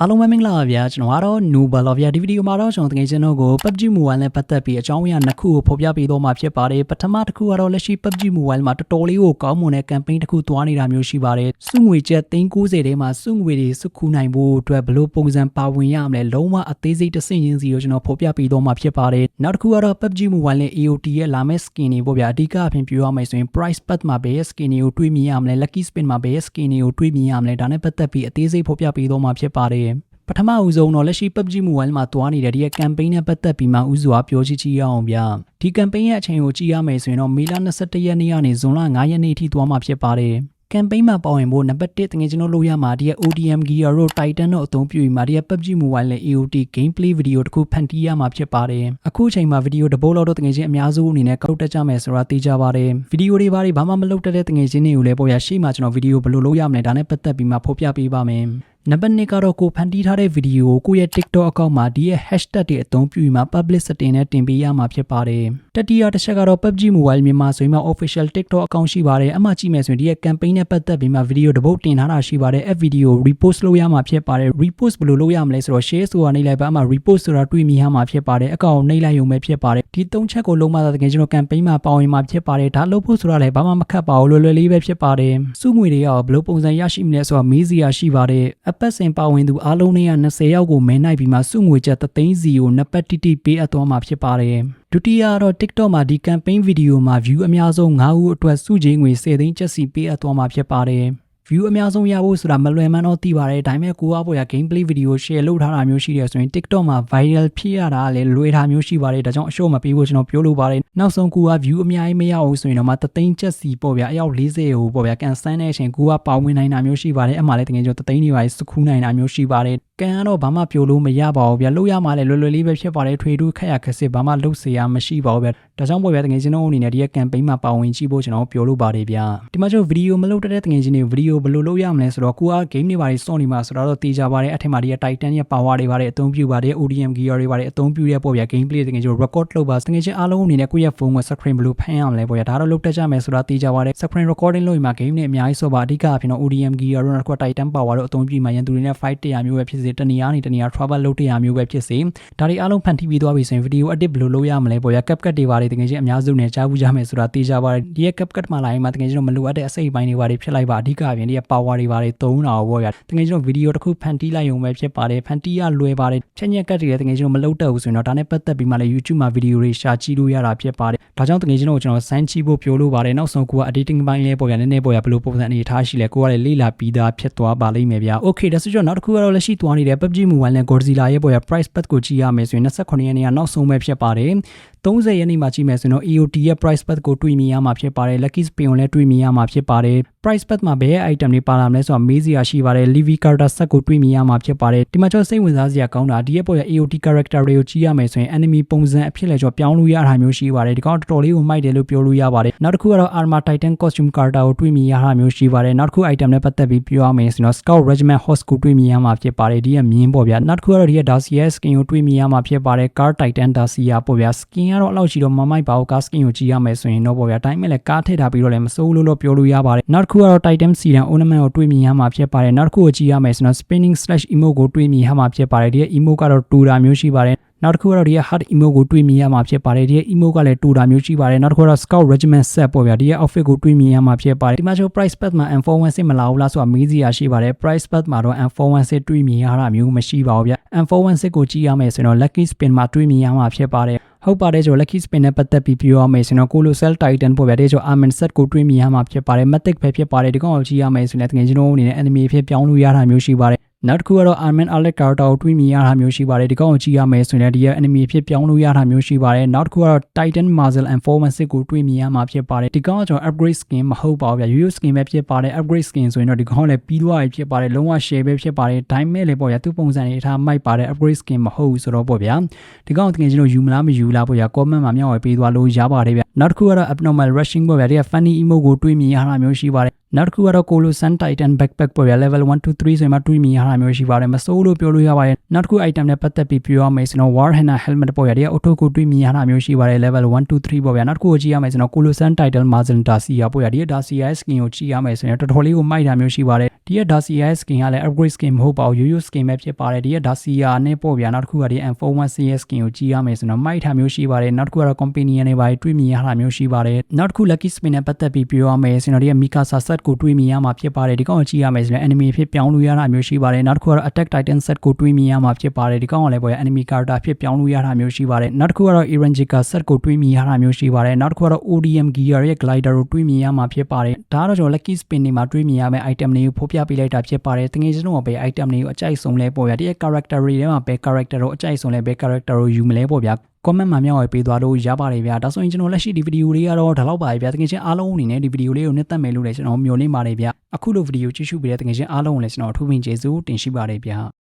အားလုံးပဲမင်္ဂလာပါဗျာကျွန်တော်ကတော့ Noble ပါဗျာဒီဗီဒီယိုမှာတော့ကျွန်တော်တကယ်ချင်းတို့ကို PUBG Mobile နဲ့ပတ်သက်ပြီးအကြောင်းအရာနှစ်ခုကိုဖော်ပြပေးတော့မှာဖြစ်ပါတယ်ပထမတစ်ခုကတော့လက်ရှိ PUBG Mobile မှာတော်တော်လေးကိုကောင်းမွန်တဲ့ campaign တစ်ခုသွားနေတာမျိုးရှိပါတယ်စုငွေကျပ်390ထဲမှာစုငွေတွေစုခုနိုင်ဖို့အတွက်ဘယ်လိုပုံစံပါဝင်ရမလဲလုံးဝအသေးစိတ်တစ်ဆင့်ချင်းစီကိုကျွန်တော်ဖော်ပြပေးတော့မှာဖြစ်ပါတယ်နောက်တစ်ခုကတော့ PUBG Mobile နဲ့ AOT ရဲ့လာမယ့် skin တွေပေါ့ဗျာအဓိကအဖြစ်ပြောရမယ်ဆိုရင် price path မှာဘယ်ရဲ့ skin တွေကိုတွေးမြင်ရမလဲ lucky spin မှာဘယ်ရဲ့ skin တွေကိုတွေးမြင်ရမလဲဒါနဲ့ပတ်သက်ပြီးအသေးစိတ်ဖော်ပြပေးတော့မှာဖြစ်ပါတယ် ပထမဦးဆုံးတော့လက်ရှိ PUBG Mobile မှာတွားနေတဲ့ဒီရဲ့ campaign နဲ့ပတ်သက်ပြီးမှဥစွာပြောချစ်ချရအောင်ဗျဒီ campaign ရဲ့အချိန်ကိုကြည့်ရမယ်ဆိုရင်တော့မေလ21ရက်နေ့ကနေဇွန်လ9ရက်နေ့အထိတွားမှာဖြစ်ပါတယ် campaign မှာပါဝင်ဖို့နံပါတ်1တကယ်ကျွန်တော်လုပ်ရမှာဒီရဲ့ ODM Gear တို့ Titan တို့အသုံးပြုပြီးမှဒီရဲ့ PUBG Mobile နဲ့ AOT gameplay video တခုဖန်တီးရမှာဖြစ်ပါတယ်အခုအချိန်မှာ video တပိုးလောက်တော့တကယ်ချင်းအများစုအနေနဲ့ကောက်တက်ကြမယ်ဆိုတာသိကြပါတယ် video တွေဘာတွေဘာမှမလုပ်တတ်တဲ့တကယ်ချင်းတွေကိုလည်းပေါ့ရရှေ့မှာကျွန်တော် video ဘယ်လိုလုပ်ရမလဲဒါနဲ့ပတ်သက်ပြီးမှဖော်ပြပေးပါမယ် နံပါတ်2ကတော့ကိုဖန်တီးထားတဲ့ဗီဒီယိုကိုကိုယ့်ရဲ့ TikTok အကောင့်မှာဒီရဲ့ hashtag တွေအသုံးပြုပြီးမှ public setting နဲ့တင်ပေးရမှာဖြစ်ပါတယ်။ တတိယတစ်ချက်ကတော့ PUBG Mobile မြန်မာဆိုရင်မှ official TikTok အကောင့်ရှိပါတယ်။အမှကြည့်မယ်ဆိုရင်ဒီရဲ့ campaign နဲ့ပတ်သက်ပြီးမှဗီဒီယိုတစ်ပုတ်တင်ထားတာရှိပါတယ်။အဲ့ဗီဒီယို repost လုပ်ရမှာဖြစ်ပါတယ်။ repost ဘယ်လိုလုပ်ရမလဲဆိုတော့ share ဆိုတာနှိပ်လိုက်ပါအမှ repost ဆိုတာတွေ့မြင်ရမှာဖြစ်ပါတယ်။အကောင့်နှိပ်လိုက်ရုံပဲဖြစ်ပါတယ်။ဒီသုံးချက်ကိုလုံးဝတကယ်ကျွန်တော် campaign မှာပါဝင်မှာဖြစ်ပါတယ်။ဒါလုပ်ဖို့ဆိုတာလည်းဘာမှမခက်ပါဘူးလွယ်လွယ်လေးပဲဖြစ်ပါတယ်။စုငွေတွေရောဘယ်လိုပုံစံရရှိမလဲဆိုတာမေးစရာရှိပါတယ်။အပတ်စဉ်ပါဝင်သူအားလုံးနဲ့20ယောက်ကိုမဲနိုင်ပြီးမှစုငွေချက်3သိန်းစီကိုနှစ်ပတ်တိတိပေးအပ်သွားမှာဖြစ်ပါတယ်။ဒုတိယကတော့ TikTok မှာဒီ campaign video မှာ view အများဆုံး9ဦးအတွက်စုချင်းငွေ10သိန်းကျပ်စီပေးအပ်သွားမှာဖြစ်ပါတယ်။ view အများဆုံးရဖို့ဆိုတာမလွယ်မှန်းတော့သိပါတယ်ဒါပေမဲ့ကိုကပေါ်ရ gameplay video share လုပ်ထားတာမျိုးရှိတယ်ဆိုရင် TikTok မှာ viral ဖြစ်ရတာလည်းလွယ်တာမျိုးရှိပါတယ်ဒါကြောင့်အရှုံးမပေးဖို့ကျွန်တော်ပြောလိုပါတယ်နောက်ဆုံးကိုက view အများကြီးမရအောင်ဆိုရင်တော့မှတသိန်းချက်စီပေါ့ဗျာအယောက်40ဟိုပေါ့ဗျာကန်ဆန်းတဲ့အချိန်ကိုကပါဝင်နိုင်တာမျိုးရှိပါတယ်အမှလည်းတကယ်ကျတသိန်းတွေပါစခူးနိုင်တာမျိုးရှိပါတယ်ကန်ကတော့ဘာမှပြောလို့မရပါဘူးဗျာလို့ရမှလည်းလွယ်လွယ်လေးပဲဖြစ်ပါတယ်ထွေထူးခက်ရခက်စစ်ဘာမှလုပ်เสียမရှိပါဘူးဗျာဒါကြောင့်ပေါ့ဗျာတကယ်ချင်းတို့အနေနဲ့ဒီရဲ့ campaign မှာပါဝင်ကြည့်ဖို့ကျွန်တော်ပြောလို့ပါတယ်ဗျာဒီမှာကျွန်တော်ဗီဒီယိုမလုပ်တတ်တဲ့တကယ်ချင်းတွေဗီဒီယိုဘယ်လိုလုပ်ရမလဲဆိုတော့ကိုက game တွေပါတယ်စောင့်နေမှာဆိုတော့တေးကြပါတယ်အထက်မှာဒီရဲ့ Titan ရဲ့ power တွေပါတယ်အသုံးပြုပါတယ် ODM gear တွေပါတယ်အသုံးပြုရပေါ့ဗျာ gameplay တကယ်ချင်း record လုပ်ပါတကယ်ချင်းအားလုံးအနေနဲ့ကိုယ့်ရဲ့ဖုန်းက screen ဘယ်လိုဖမ်းရမလဲပေါ့ဗျာဒါတော့လုပ်တတ်ကြမယ်ဆိုတာတေးကြပါတယ် screen recording လုပ်ရင်မှာ game တွေအများကြီးဆိုပါအဓိကအဖြစ်တော့ ODM gear တို့နောက်တစ်ခု Titan power တို့အသုံးပြုမှာရန်သူတွေနဲ့ fight တရားမျိုးပဲဖြစ် စေတနေရာနေတနေရာ travel လုပ်တရားမျိုးပဲဖြစ်စေဒါတွေအားလုံးဖန်တီးပြီးသွားပြီဆိုရင် video edit ဘယ်လိုလုပ်ရမလဲပေါ့ဗျာ CapCut တွေပါတယ်တကယ်ချင်းအများစုနဲ့ကြားဘူးကြမယ်ဆိုတာတေးကြပါတယ်ဒီရဲ့ CapCut မှာလာရင်မှာတကယ်ချင်းတော့မလိုအပ်တဲ့အစိတ်ပိုင်းတွေပါတယ်ဖြစ်လိုက်ပါအဓိကအပြင်ဒီရဲ့ power တွေပါတယ်သုံးတာပေါ့ဗျာတကယ်ချင်းတော့ video တစ်ခုဖန်တီးလိုက်ရုံပဲဖြစ်ပါတယ်ဖန်တီးရလွယ်ပါတယ်ချက်ညက်ကတ်တွေလည်းတကယ်ချင်းမလုပ်တတ်ဘူးဆိုရင်တော့ဒါနဲ့ပတ်သက်ပြီးမှလည်း YouTube မှာ video တွေရှာကြည့်လို့ရတာဖြစ်ပါတယ်ဒါကြောင့်တကယ်ချင်းတော့ကျွန်တော်စမ်းကြည့်ဖို့ပြောလို့ပါတယ်နောက်ဆုံးကိုက editing ပိုင်းလေးပေါ့ဗျာနည်းနည်းပေါ့ဗျာဘယ်လိုပုံစံအနေထားရှိလဲကိုကလည်းလေ့လာပြီးသားဖြစ်သွားပါလိမ့်မယ်ဗျာ okay ဒါဆိုတော့နောက်တစ်ခုကတော့လက်ရှိသွားနေတဲ့ PUBG Mobile နဲ့ Godzilla ရဲ့ပေါ့ဗျာ price path ကိုကြည့်ရမယ်ဆိုရင်28ရက်နေ့ကနောက်ဆုံးပဲဖြစ်ပါတယ်30ရက်နေ့မှာကြည့်မယ်ဆိုရင်တော့ EOT ရဲ့ price path ကိုတွေ့မြင်ရမှာဖြစ်ပါတယ် lucky spin ကိုလည်းတွေ့မြင်ရမှာဖြစ်ပါတယ် price path မှာဘယ်ရဲ့ item တွေပါလာမလဲဆိုတော့မေးစရာရှိပါတယ် Livy character set ကိုတွေ့မြင်ရမှာဖြစ်ပါတယ်ဒီမှာကျွန်တော်စိတ်ဝင်စားစရာကောင်းတာဒီရဲ့ပေါ်ရဲ့ AOT character တွေကိုကြည့်ရမယ်ဆိုရင် enemy ပုံစံအဖြစ်လဲကျွန်တော်ပြောင်းလို့ရတာမျိုးရှိပါတယ်ဒီကောင်တော်တော်လေးကိုမိုက်တယ်လို့ပြောလို့ရပါတယ်နောက်တစ်ခုကတော့ armor titan costume character ကိုတွေ့မြင်ရတာမျိုးရှိပါတယ်နောက်တစ်ခု item နဲ့ပတ်သက်ပြီးပြောရမယ်ဆိုတော့ scout regiment host ကိုတွေ့မြင်ရမှာဖြစ်ပါတယ်ဒီရဲ့မြင်းပေါ့ဗျာနောက်တစ်ခုကတော့ဒီရဲ့ dacia skin ကိုတွေ့မြင်ရမှာဖြစ်ပါတယ် car titan dacia ပေါ့ဗျာ skin ကတော့အဲ့လောက်ရှိတော့မမိုက်ပါဘူး car skin ကိုကြည့်ရမယ်ဆိုရင်တော့ပေါ့ဗျာတိုင်းမဲ့လဲကားထည့်ထားပြီးတော့လည်းမစိုးလို့လို့ပြောလို့ရပါတယ်နောက်တစ်ခုကတော့ titan sedan ornament ကိုတွေ့မြင်ရမှာဖြစ်ပါတယ်နောက်တစ်ခုကိုကြည့်ရမယ်ဆိုတော့ spinning slash emote ကိုတွေ့မြင်ရမှာဖြစ်ပါတယ်ဒီရဲ့ emote ကတော့တူတာမျိုးရှိပါတယ် နောက်တစ်ခုကတော့ဒီရဲ့ hard emote ကိုတွေ့မြင်ရမှာဖြစ်ပါတယ်ဒီရဲ့ emote ကလည်းတူတာမျိုးရှိပါတယ်နောက်တစ်ခုကတော့ scout regiment set ပေါ့ဗျာဒီရဲ့ outfit ကိုတွေ့မြင်ရမှာဖြစ်ပါတယ်ဒီမှာကျွန်တော် price path မှာ M416 မလာဘူးလားဆိုတာမေးစရာရှိပါတယ် price path မှာတော့ M416 တွေ့မြင်ရတာမျိုးမရှိပါဘူးဗျ M416 ကိုကြည့်ရမယ်ဆိုတော့ lucky spin မှာတွေ့မြင်ရမှာဖြစ်ပါတယ်ဟုတ်ပါတယ်ကျွန်တော် lucky spin နဲ့ပတ်သက်ပြီးပြောရမယ်ဆိုတော့ colossal titan ပေါ့ဗျာဒီကျွန်တော် armament set ကိုတွေးမြင်ရမှာဖြစ်ပါတယ် mythic ပဲဖြစ်ပါတယ်ဒီကောင်ကိုကြည့်ရမယ်ဆိုရင်တကယ်ကျွန်တော်အနေနဲ့ enemy ဖြစ်ပြောင်းလို့ရတာမျိုးရှိပါတယ် နောက်တစ်ခုကတော့ Armin Alec Carter ကိုတွေးမြင်ရတာမျိုးရှိပါတယ်ဒီကောင်ကိုကြည့်ရမယ်ဆိုရင်ဒီရဲ့ enemy ဖြစ်ပြောင်းလို့ရတာမျိုးရှိပါတယ်နောက်တစ်ခုကတော့ Titan Muzzle and Performance ကိုတွေးမြင်ရမှာဖြစ်ပါတယ်ဒီကောင်ကကျွန်တော် upgrade skin မဟုတ်ပါဘူးဗျာရိုးရိုး skin ပဲဖြစ်ပါတယ် upgrade skin ဆိုရင်တော့ဒီကောင်လည်းပြီးသွားပြီဖြစ်ပါတယ်လုံးဝ share ပဲဖြစ်ပါတယ်ဒါပေမဲ့လည်းပေါ့ဗျာသူ့ပုံစံတွေထားမိုက်ပါတယ် upgrade skin မဟုတ်ဘူးဆိုတော့ပေါ့ဗျာဒီကောင်တကယ်ကျွန်တော်ယူမလားမယူလားပေါ့ဗျာ comment မှာမျှဝေပေးသွားလို့ရပါတယ်ဗျာနောက်တစ်ခုကတော့ abnormal rushing ပေါ့ဗျာဒီက funny emote ကိုတွေးမြင်ရတာမျိုးရှိပါတယ် နောက်တစ်ခုကတော့ Colo Sun Titan backpack ပေါ့ဗျာ level 1 2 3ဆိုရင်မှတွေးမြင်ရတာမျိုးရှိပါတယ်မစိုးလို့ပြောလို့ရပါတယ်နောက်တစ်ခု item နဲ့ပတ်သက်ပြီးပြောရမယ်ဆိုတော့ war hammer helmet ပေါ့ဗျာဒီက auto ကိုတွေးမြင်ရတာမျိုးရှိပါတယ် level 1 2 3ပေါ့ဗျာနောက်တစ်ခုကိုကြည့်ရမယ်ဆိုတော့ colossal title margin dacia ပေါ့ဗျာဒီက dacia skin ကိုကြည့်ရမယ်ဆိုရင်တော်တော်လေးကိုမိုက်တာမျိုးရှိပါတယ် ဒီက dacia skin ကလည်း upgrade skin မဟုတ်ပါဘူးရိုးရိုး skin ပဲဖြစ်ပါတယ်ဒီက dacia နဲ့ပေါ့ဗျာနောက်တစ်ခုကဒီ M41 CS skin ကိုကြည့်ရမယ်ဆိုတော့မိုက်တာမျိုးရှိပါတယ်နောက်တစ်ခုကတော့ company နဲ့ပါတွေးမြင်ရတာမျိုးရှိပါတယ်နောက်တစ်ခု lucky spin နဲ့ပတ်သက်ပြီးပြောရမယ်ဆိုတော့ဒီက mikasa set ကိုတွေးမြင်ရမှာဖြစ်ပါတယ်ဒီကောင်ကိုကြည့်ရမယ်ဆိုရင် enemy ဖြစ်ပြောင်းလို့ရတာမျိုးရှိပါတယ်နောက်တစ်ခုကတော့ attack titan set ကိုတွေးမြင်ရမှာဖြစ်ပါတယ်ဒီကောင်ကလည်းပေါ့ဗျာ enemy character ဖြစ်ပြောင်းလို့ရတာမျိုးရှိပါတယ်နောက်တစ်ခုကတော့ Iranjika set ကိုတွေးမြင်ရတာမျိုးရှိပါတယ်နောက်တစ်ခုကတော့ ODM gear ရဲ့ glider ကိုတွေးမြင်ရမှာဖြစ်ပါတယ်ဒါကတော့ကျွန်တော် lucky spin တွေမှာတွေးမြင်ရမယ့် item တွေကိုဖော်ပြပေးလိုက်တာဖြစ်ပါတယ်တကယ်ကျွန်တော်ပဲ item တွေကိုအကြိုက်ဆုံးလဲပေါ့ဗျာဒီရဲ့ character တွေထဲမှာဘယ် character ကိုအကြိုက်ဆုံးလဲဘယ် character ကိုယူမလဲပေါ့ဗျာ comment မှာမျှဝေပေးသွားလို့ရပါတယ်ဗျာဒါဆိုရင်ကျွန်တော်လက်ရှိဒီဗီဒီယိုလေးကတော့ဒါတော့ပါပဲဗျာတကယ်ချင်းအားလုံးအနေနဲ့ဒီဗီဒီယိုလေးကိုနှစ်သက်မယ်လို့လည်းကျွန်တော်မျှော်လင့်ပါတယ်ဗျာအခုလိုဗီဒီယိုကြည့်ရှုပေးတဲ့တကယ်ချင်းအားလုံးကိုလည်းကျွန်တော်အထူးပင်ကျေးဇူးတင်ရှိပါတယ်ဗျာ